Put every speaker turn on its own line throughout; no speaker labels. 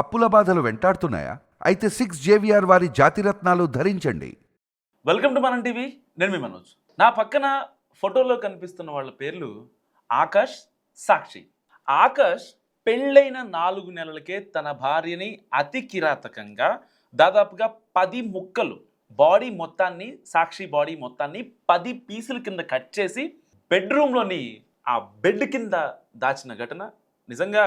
అప్పుల బాధలు వెంటాడుతున్నాయా? అయితే సిక్స్ జేవిఆర్ వారి జాతిరత్నాలు ధరించండి.
Welcome to Manam TV. నేను మీ మనోజ్. నా పక్కన ఫోటోలో కనిపిస్తున్న వాళ్ళ పేర్లు ఆకాష్ సాక్షి. ఆకాష్ పెళ్ళైన నాలుగు నెలలకే తన భార్యని అతి కిరాతకంగా దాదాపుగా పది ముక్కలు బాడీ మొత్తాన్ని సాక్షి బాడీ మొత్తాన్ని పది పీసుల కింద కట్ చేసి బెడ్రూమ్లోని ఆ బెడ్ కింద దాచిన ఘటన నిజంగా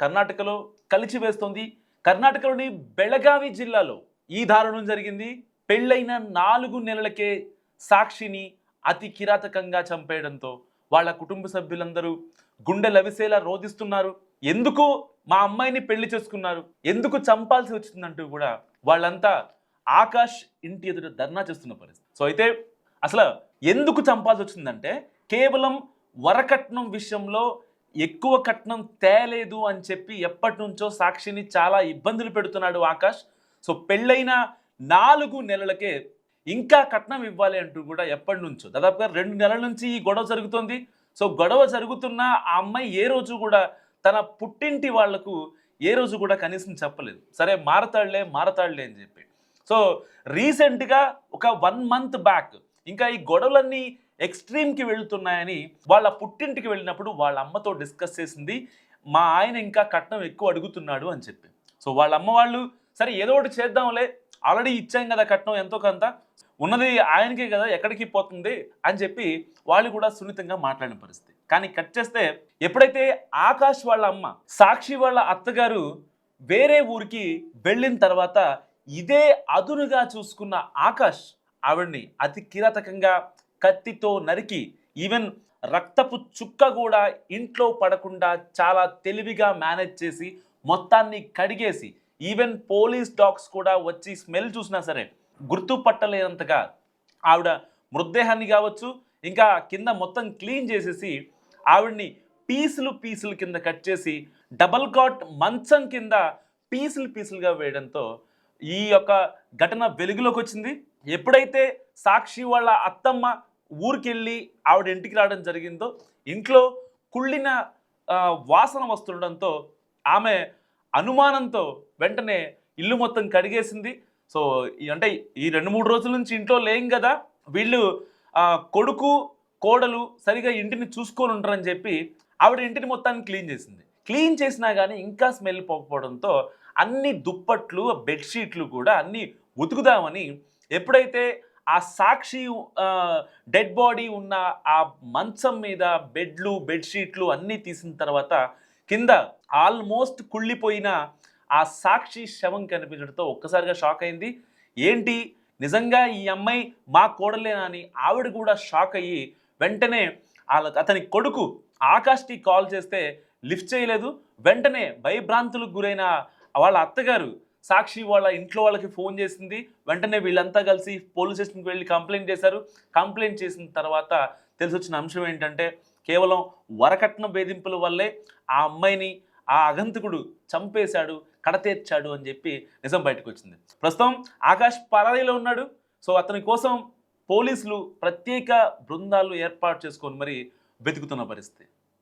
కర్ణాటకలో కలిచివేస్తోంది కర్ణాటకలోని బెళగావి జిల్లాలో ఈ దారుణం జరిగింది. పెళ్ళైన నాలుగు నెలలకే సాక్షిని అతి కిరాతకంగా చంపేయడంతో వాళ్ళ కుటుంబ సభ్యులందరూ గుండె లవిసేలా రోధిస్తున్నారు. ఎందుకు మా అమ్మాయిని పెళ్ళి చేసుకున్నారు. ఎందుకు చంపాల్సి వచ్చిందంటూ కూడా వాళ్ళంతా ఆకాష్ ఇంటి ఎదుట ధర్నా చేస్తున్న పరిస్థితి. సో అయితే అసలు ఎందుకు చంపాల్సి వచ్చిందంటే కేవలం వరకట్నం విషయంలో ఎక్కువ కట్నం తేలేదు అని చెప్పి ఎప్పటి నుంచో సాక్షిని చాలా ఇబ్బందులు పెడుతున్నాడు ఆకాష్. సో పెళ్ళైన నాలుగు నెలలకే ఇంకా కట్నం ఇవ్వాలి అంటూ కూడా ఎప్పటి నుంచో దాదాపుగా రెండు నెలల నుంచి ఈ గొడవ జరుగుతుంది. సో గొడవ జరుగుతున్న ఆ అమ్మాయి ఏ రోజు కూడా తన పుట్టింటి వాళ్ళకు ఏ రోజు కూడా కనీసం చెప్పలేదు. సరే మారతాడులే మారతాడులే అని చెప్పి. సో రీసెంట్గా ఒక వన్ మంత్ బ్యాక్ ఇంకా ఈ గొడవలన్నీ ఎక్స్ట్రీమ్కి వెళ్తున్నాయని వాళ్ళ పుట్టింటికి వెళ్ళినప్పుడు వాళ్ళ అమ్మతో డిస్కస్ చేసింది మా ఆయన ఇంకా కట్నం ఎక్కువ అడుగుతున్నాడు అని చెప్పి. సో వాళ్ళ అమ్మ వాళ్ళు సరే ఏదో ఒకటి చేద్దాంలే ఆల్రెడీ ఇచ్చాం కదా కట్నం ఎంతో కొంత ఉన్నది ఆయనకే కదా ఎక్కడికి పోతుంది అని చెప్పి వాళ్ళు కూడా సున్నితంగా మాట్లాడిన పరిస్థితి. కానీ కట్ చేస్తే ఎప్పుడైతే ఆకాష్ వాళ్ళ అమ్మ సాక్షి వాళ్ళ అత్తగారు వేరే ఊరికి వెళ్ళిన తర్వాత ఇదే అదునుగా చూసుకున్న ఆకాష్ ఆవిడ్ని అతి కిరాతకంగా కత్తితో నరికి ఈవెన్ రక్తపు చుక్క కూడా ఇంట్లో పడకుండా చాలా తెలివిగా మేనేజ్ చేసి మొత్తాన్ని కడిగేసి ఈవెన్ పోలీస్ డాగ్స్ కూడా వచ్చి స్మెల్ చూసినా సరే గుర్తుపట్టలేనంతగా ఆవిడ మృతదేహాన్ని కావచ్చు ఇంకా కింద మొత్తం క్లీన్ చేసేసి ఆవిడ్ని పీసులు పీసులు కింద కట్ చేసి డబల్ కాట్ మంచం కింద పీసులు పీసులుగా వేయడంతో ఈ యొక్క ఘటన వెలుగులోకి వచ్చింది. ఎప్పుడైతే సాక్షి వాళ్ళ అత్తమ్మ ఊరికెళ్ళి ఆవిడ ఇంటికి రావడం జరిగిందో ఇంట్లో కుళ్ళిన వాసన వస్తుండడంతో ఆమె అనుమానంతో వెంటనే ఇల్లు మొత్తం కడిగేసింది. సో ఈ- అంటే ఈ రెండు మూడు రోజుల నుంచి ఇంట్లో లేం కదా వీళ్ళు కొడుకు కోడలు సరిగా ఇంటిని చూసుకొని ఉంటారని చెప్పి ఆవిడ ఇంటిని మొత్తాన్ని క్లీన్ చేసింది. క్లీన్ చేసినా కానీ ఇంకా స్మెల్ పోకపోవడంతో అన్ని దుప్పట్లు బెడ్షీట్లు కూడా అన్నీ ఉతుకుదామని ఎప్పుడైతే ఆ సాక్షి డెడ్ బాడీ ఉన్న ఆ మంచం మీద బెడ్లు బెడ్షీట్లు అన్నీ తీసిన తర్వాత కింద ఆల్మోస్ట్ కుళ్ళిపోయిన ఆ సాక్షి శవం కనిపించడంతో ఒక్కసారిగా షాక్ అయింది. ఏంటి? నిజంగా ఈ అమ్మాయి మా కోడలేనా అని ఆవిడ కూడా షాక్ అయ్యి వెంటనే వాళ్ళ అతని కొడుకు ఆకాష్కి కాల్ చేస్తే లిఫ్ట్ చేయలేదు. వెంటనే భయభ్రాంతులకు గురైన వాళ్ళ అత్తగారు సాక్షి వాళ్ళ ఇంట్లో వాళ్ళకి ఫోన్ చేసింది. వెంటనే వీళ్ళంతా కలిసి పోలీస్ స్టేషన్కి వెళ్ళి కంప్లైంట్ చేశారు. కంప్లైంట్ చేసిన తర్వాత తెలిసొచ్చిన అంశం ఏంటంటే కేవలం వరకట్న వేధింపుల వల్లే ఆ అమ్మాయిని ఆ అగంతకుడు చంపేశాడు కడతీర్చాడు అని చెప్పి నిజం బయటకు వచ్చింది ప్రస్తుతం ఆకాష్ పరారీలో ఉన్నాడు. సో అతని కోసం పోలీసులు ప్రత్యేక బృందాలు ఏర్పాటు చేసుకొని మరి వెతుకుతున్న పరిస్థితి.